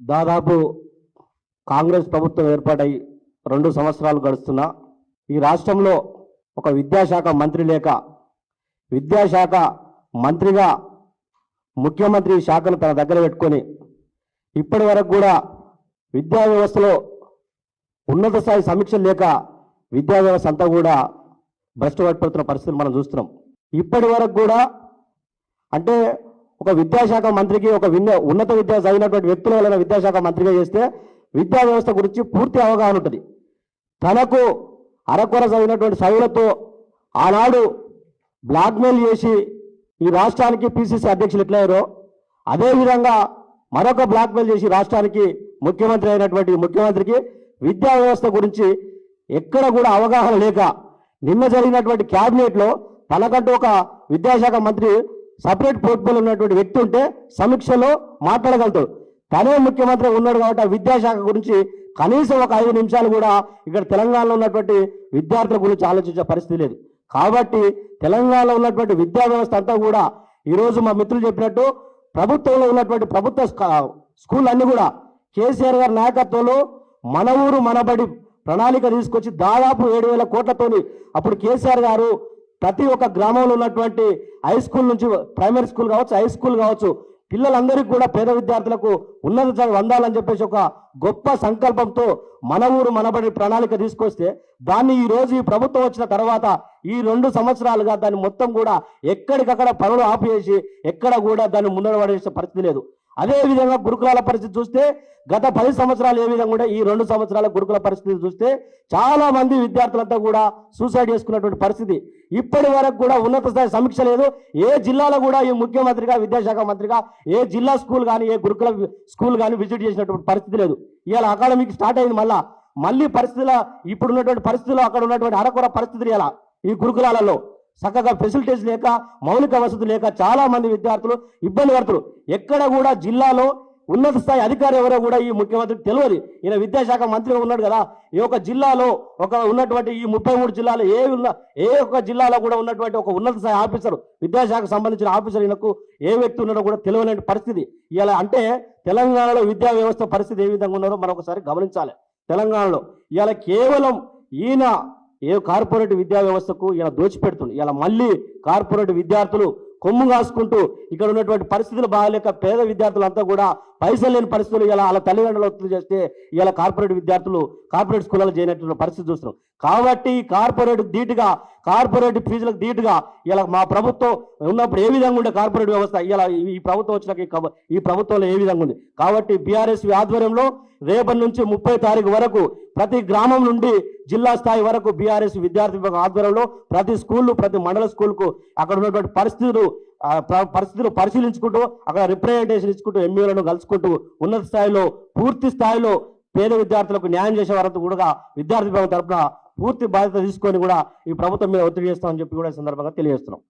దాదాపు కాంగ్రెస్ ప్రభుత్వం ఏర్పాటై రెండు సంవత్సరాలు గడుస్తున్నా ఈ రాష్ట్రంలో ఒక విద్యాశాఖ మంత్రి లేక విద్యాశాఖ మంత్రిగా ముఖ్యమంత్రి శాఖను తన దగ్గర పెట్టుకొని ఇప్పటి వరకు కూడా విద్యా వ్యవస్థలో ఉన్నత స్థాయి సమీక్ష లేక విద్యా వ్యవస్థ అంతా కూడా భ్రష్టు పడిపోతున్న పరిస్థితులు మనం చూస్తున్నాం. ఇప్పటి వరకు కూడా అంటే ఒక విద్యాశాఖ మంత్రికి ఒక విన్న ఉన్నత విద్య చదివినటువంటి వ్యక్తుల వలన విద్యాశాఖ మంత్రిగా చేస్తే విద్యా వ్యవస్థ గురించి పూర్తి అవగాహన ఉంటుంది. తనకు అరకొర చదివినటువంటి చదువులతో ఆనాడు బ్లాక్మెయిల్ చేసి ఈ రాష్ట్రానికి పిసిసి అధ్యక్షులు ఎట్లయ్యారో అదేవిధంగా మరొక బ్లాక్మెయిల్ చేసి రాష్ట్రానికి ముఖ్యమంత్రి అయినటువంటి ముఖ్యమంత్రికి విద్యా వ్యవస్థ గురించి ఎక్కడ కూడా అవగాహన లేక నిన్న జరిగినటువంటి క్యాబినెట్లో తనకంటూ ఒక విద్యాశాఖ మంత్రి సపరేట్ పోర్ట్ఫోలియో ఉన్నటువంటి వ్యక్తి ఉంటే సమీక్షలో మాట్లాడగలుగుతాడు. తనే ముఖ్యమంత్రి ఉన్నాడు కాబట్టి ఆ విద్యాశాఖ గురించి కనీసం ఒక ఐదు నిమిషాలు కూడా ఇక్కడ తెలంగాణలో ఉన్నటువంటి విద్యార్థుల గురించి ఆలోచించే పరిస్థితి లేదు. కాబట్టి తెలంగాణలో ఉన్నటువంటి విద్యా వ్యవస్థ అంతా కూడా ఈరోజు మా మిత్రులు చెప్పినట్టు ప్రభుత్వంలో ఉన్నటువంటి ప్రభుత్వ స్కూల్ అన్ని కూడా కేసీఆర్ గారి నాయకత్వంలో మన ఊరు మనబడి ప్రణాళిక తీసుకొచ్చి దాదాపు ఏడు వేల కోట్లతోని అప్పుడు కేసీఆర్ గారు ప్రతి ఒక్క గ్రామంలో ఉన్నటువంటి హై స్కూల్ నుంచి ప్రైమరీ స్కూల్ కావచ్చు హై స్కూల్ కావచ్చు పిల్లలందరికీ కూడా పేద విద్యార్థులకు ఉన్నత చదువు అందాలని చెప్పేసి ఒక గొప్ప సంకల్పంతో మన ఊరు మనబడి ప్రణాళిక తీసుకొస్తే దాన్ని ఈ రోజు ఈ ప్రభుత్వం వచ్చిన తర్వాత ఈ రెండు సంవత్సరాలుగా దాన్ని మొత్తం కూడా ఎక్కడికక్కడ పనులు ఆపేసి ఎక్కడ కూడా దాన్ని ముందడబడేసే పరిస్థితి లేదు. అదేవిధంగా గురుకులాల పరిస్థితి చూస్తే గత పది సంవత్సరాలు ఏ విధంగా కూడా ఈ రెండు సంవత్సరాల గురుకుల పరిస్థితి చూస్తే చాలా మంది విద్యార్థులంతా కూడా సూసైడ్ చేసుకున్నటువంటి పరిస్థితి. ఇప్పటి వరకు కూడా ఉన్నత స్థాయి సమీక్ష లేదు. ఏ జిల్లాలో కూడా ఈ ముఖ్యమంత్రిగా విద్యాశాఖ మంత్రిగా ఏ జిల్లా స్కూల్ కానీ ఏ గురుకుల స్కూల్ కానీ విజిట్ చేసినటువంటి పరిస్థితి లేదు. ఇవాళ అకాడమిక్ స్టార్ట్ అయింది మళ్ళా. మళ్ళీ పరిస్థితుల ఇప్పుడు ఉన్నటువంటి పరిస్థితుల్లో అక్కడ ఉన్నటువంటి అరకొర పరిస్థితులు ఇలా ఈ గురుకులాలలో. చక్కగా ఫెసిలిటీస్ లేక మౌలిక వసతులు లేక చాలా మంది విద్యార్థులు ఇబ్బంది పడుతున్నారు. ఎక్కడ కూడా జిల్లాలో ఉన్నత స్థాయి అధికారి ఎవరో కూడా ఈ ముఖ్యమంత్రికి తెలియదు. ఈయన విద్యాశాఖ మంత్రిగా ఉన్నాడు కదా. ఈ యొక్క జిల్లాలో ఒక ఉన్నటువంటి ఈ ముప్పై మూడు జిల్లాలో ఏ ఉన్న ఏ ఒక్క జిల్లాలో కూడా ఉన్నటువంటి ఒక ఉన్నత స్థాయి ఆఫీసర్ విద్యాశాఖకు సంబంధించిన ఆఫీసర్ ఈయనకు ఏ వ్యక్తి ఉన్నాడో కూడా తెలియలేని పరిస్థితి. ఇలా అంటే తెలంగాణలో విద్యా వ్యవస్థ పరిస్థితి ఏ విధంగా ఉన్నారో మనం ఒకసారి గమనించాలి. తెలంగాణలో ఇలా కేవలం ఈయన ఏ కార్పొరేట్ విద్యా వ్యవస్థకు ఇలా దోచిపెడుతుంది ఇలా మళ్ళీ కార్పొరేట్ విద్యార్థులు కొమ్ము కాసుకుంటూ ఇక్కడ ఉన్నటువంటి పరిస్థితులు బాగాలేక పేద విద్యార్థులంతా కూడా పైసలు లేని పరిస్థితులు ఇలా వాళ్ళ తల్లిదండ్రులు ఒత్తిడి చేస్తే ఇలా కార్పొరేట్ విద్యార్థులు కార్పొరేట్ స్కూళ్ళలో చేయనటువంటి పరిస్థితి చూస్తున్నాం. కాబట్టి కార్పొరేట్ ధీటుగా కార్పొరేట్ ఫీజులకు ధీటుగా ఇలా మా ప్రభుత్వం ఉన్నప్పుడు ఏ విధంగా ఉండే కార్పొరేట్ వ్యవస్థ? ఇలా ఈ ప్రభుత్వం వచ్చినాక ఈ ప్రభుత్వంలో ఏ విధంగా ఉంది? కాబట్టి బీఆర్ఎస్ ఆధ్వర్యంలో రేపటి నుంచి ముప్పై తారీఖు వరకు ప్రతి గ్రామం నుండి జిల్లా స్థాయి వరకు బీఆర్ఎస్ విద్యార్థి విభాగం ఆధ్వర్యంలో ప్రతి స్కూళ్ళు ప్రతి మండల స్కూల్కు అక్కడ ఉన్నటువంటి పరిస్థితులు పరిస్థితులు పరిశీలించుకుంటూ అక్కడ రిప్రజెంటేషన్ ఇచ్చుకుంటూ ఎంఈలను కలుసుకుంటూ ఉన్నత స్థాయిలో పూర్తి స్థాయిలో పేద విద్యార్థులకు న్యాయం చేసే వరకు కూడా విద్యార్థి విభాగం తరపున పూర్తి బాధ్యత తీసుకొని కూడా ఈ ప్రభుత్వం మీద ఒత్తిడి చేస్తామని చెప్పి కూడా ఈ సందర్భంగా తెలియజేస్తున్నాం.